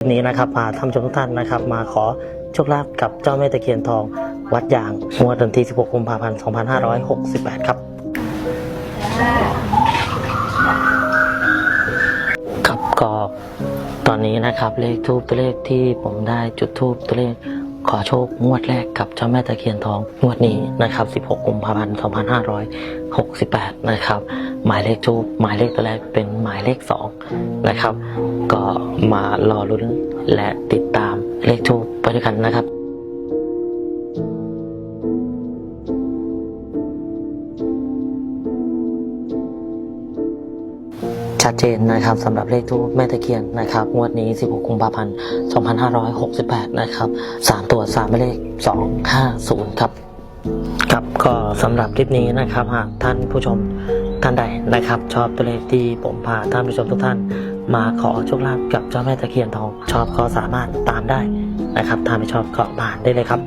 วันนี้นะครับพาท่านชมทุกท่านนะครับ มาขอโชคลาภกับเจ้าแม่ตะเคียนทอง วัดยางงวดวันที่ 16 กุมภาพันธ์ 2568 ครับครับก็ตอนนี้นะครับเลขทูปตัวเลขที่ผมได้จุดทูปตัวเลขขอโชคงวดแรกกับเจ้าแม่ตะเคียนทองงวดนี้นะครับ 16 กุมภาพันธ์ 2568 นะครับ หมายเลขทูปหมายเลขตัวแรกเป็นหมายเลข2นะครับ ก็มารอลุ้นและติดตามเลขทูปไปด้วยกันนะครับชัดเจนนะครับสำหรับเลขทูปแม่ตะเคียนนะครับงวดนี้ 16 กุมภาพันธ์ 2568 นะครับสามตัวสามเลข 250 ครับครับก็สำหรับคลิปนี้นะครับ หากท่านผู้ชม ท่านใดนะครับ ชอบตัวเลขที่ผมพาท่านผู้ชมทุกท่าน มาขอโชคลาภกับเจ้าแม่ตะเคียนทอง ชอบก็สามารถตามได้นะครับ ถ้าไม่ชอบก็ผ่านได้เลยครับ